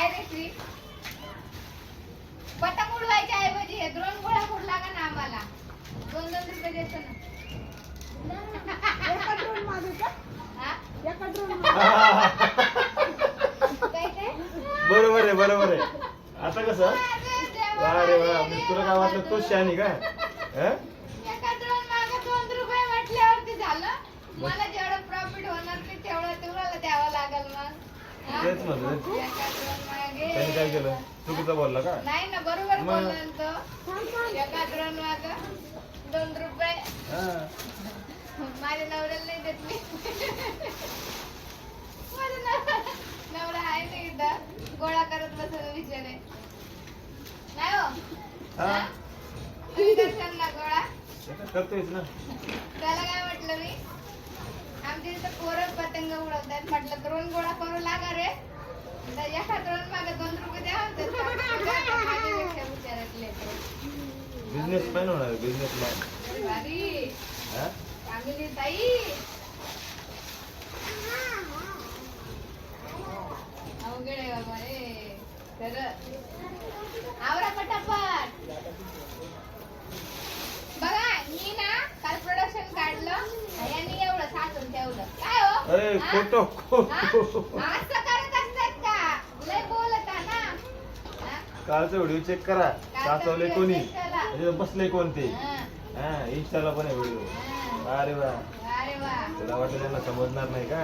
काय रे श्री पतंग उडवायच्या ऐवजी हे द्रोण गोळा करू लागा ना आम्हाला. दोन दोन रुपये देतो ना. एका ड्रोन मागे का? हा? एका ड्रोन काय ते? बरोबर आहे बरोबर आहे. आता कसं? अरे वा म्हणजे तुला काय वाटलं तोच शानी का हं? एका ड्रोन मागे दोन रुपये म्हटल्यावरती झालं. मला जेवढं प्रॉफिट होणार ते तेवढं तेवढं द्यावं लागेल मग. हा? तेच म्हणलं. एका ड्रोन मागे त्याने काय केलं? चुकीचं बोलला का? नाही ना बरोबर मग- बोलला ना तो. एका दोन रुपये. हं. माझ्या नवऱ्याला नाही देत मी. माझा नवरा नवरा आहे ना इथं. गोळा करत बसत नाही हो? हा? हा? तुम्ही करशाल ना गोळा? ना. त्याला काय म्हटलं मी? आमच्या इथं पोरं पतंग उडवतात म्हटलं द्रोण गोळा करू लागा रे. तर ते. बिझनेसमॅन होणार हा? चांगली ताई. अवघड आहे बाबा रे. खरं आवरा पटापट. बघा मी ना काल प्रोडक्शन काढलं यांनी एवढं साचून ठेवलं. काय हो? असं करत असतात का लय बोलता ना हा? कालचा व्हिडिओ चेक करा. साचवले कोणी? बसले कोणते? हा, हा इंस्टाला पण आहे व्हिडिओ. अरे वा. तुला वाटलं त्यांना समजणार नाही का?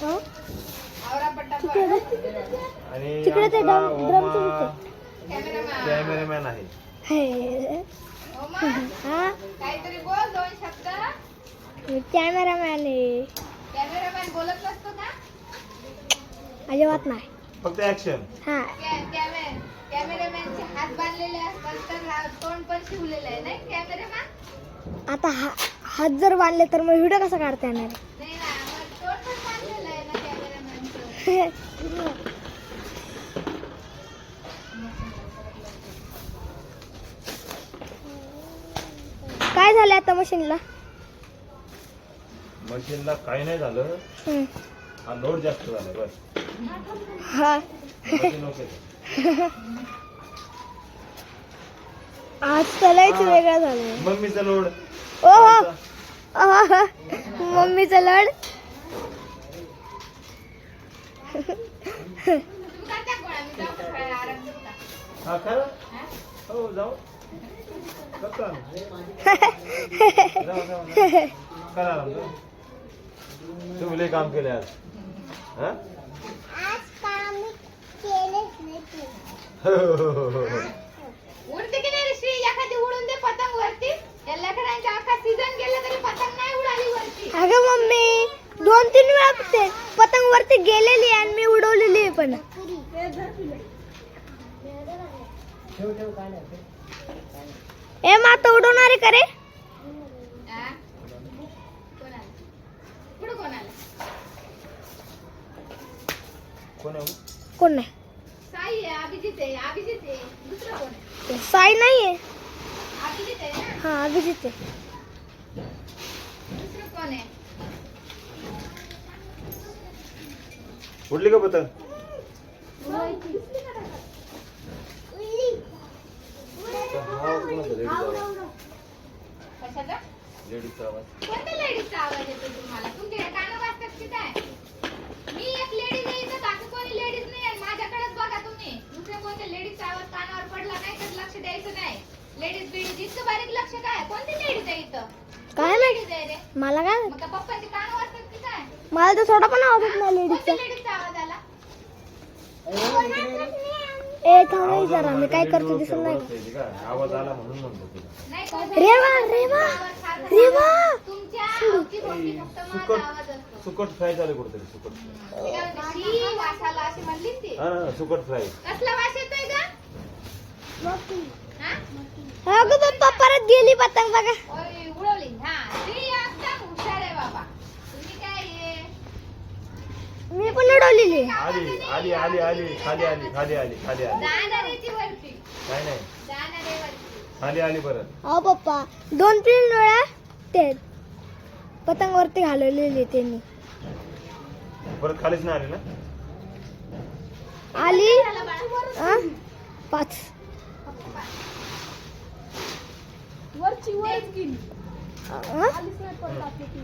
हा. आणि तिकडे ते आमचा ड्रम- ड्रमचं ओमा कॅमेरामॅन. कॅमेरामॅन आहे. ओमा हा? काहीतरी बोल दोन शब्द. कॅमेरामॅन आहे. कॅमेरामॅन बोलत नसतो का? अजिबात नाही. फक्त ऍक्शन हा. कॅ- कॅमे कॅमेरामॅनचे हात बांधलेले असतात तर हा तोंड पण शिवलेलं आहे नाही कॅमेरामॅन आता हा हात जर बांधले तर मग व्हिडिओ कसा काढता येणार? नाही ना मग तोंड पण बांधलेलं आहे ना कॅमेरामॅनचं काय झालं आता मशीनला मशीनला काही नाही झालं. हा लोड जास्त झाला बस. हा. आज चलायचं वेगळं झालं. मम्मीचा लोड. ओ मम्मीचं लड. हा जाऊ. तुम्ही काम केले आज. हा हो, हो, हो, हो, हो. उडते की नाही रे श्री? एखादी उडून दे पतंग वरती. या गेला तरी पतंग नाही उडाली वरती. अगं मम्मी दोन तीन वेळा ते पतंग वरती गेलेली आहे आणि मी उडवलेली आहे पण. ए मग आता उडवणार आहे का रे? कोण नाही? साई आहे अभिजित आहे अभिजित आहे दुसरं कोण आहे साई नाही आहे अभिजित आहे ना? हा अभिजित आहे दुसरं कोण आहे उडली का पतंग हा कोणाचा लेडीचा आवाज। कशाचा लेडीचा आवाज। कोणत्या लेडीजचा आवाज येतो तुम्हाला तुमच्या कानं वाजतात की काय मी एक लेडीज आहे इथं बाकी कोणी लेडीज नाही आहे माझ्याकडेच बघा तुम्ही दुसऱ्या कोणत्या लेडीजचा आवाज कानावर पडला नाही तर लक्ष द्यायचं नाही लेडीज बिडीज इतकं बारीक लक्ष काय? कोणती लेडीज आहे इथं? काय लेडीज आहे रे? मला काय मग का पप्पाचे कान वाजतात की काय? मला तर थोडा पण आवाज येत नाही कोणत्या लेडीजचा लेडीजचा आवाज आला? ए थांब जरा मी काय लेडीज करतो दिसून नाही. का? आवाज आला म्हणून म्हणतो तुला नाही कोणत्या रेवा रेवा रेवा. तुमच्या अवतीभोवती फक्त माझा सुकट आवाज असतो? सुकट फ्राय चालू कुठतरी सुकट फ्राय ते काय म्हणते, शी वासाला अशी म्हणली ना ती? हा ना सुकट फ्राय कसला वास येतोय का अगं पप्पा परत गेली पतंग बघा. ओय, उडवली. हा ती एकदम हुशार आहे बाबा. तुम्ही काय आहे? मी पण उडवलेली. आली आली आली आली. खाली आली खाली आली खाली आली. जाणार आहे ती वरती. काय नाही. जाणार आहे वरती खाली आली परत. अहो पप्पा दोन तीन वेळा ते पतंग वरती घालवलेली त्यांनी. परत खालीच नाही आली ना? आली? हा? पाच. वरच गेली? आलीच नाही परत आपली.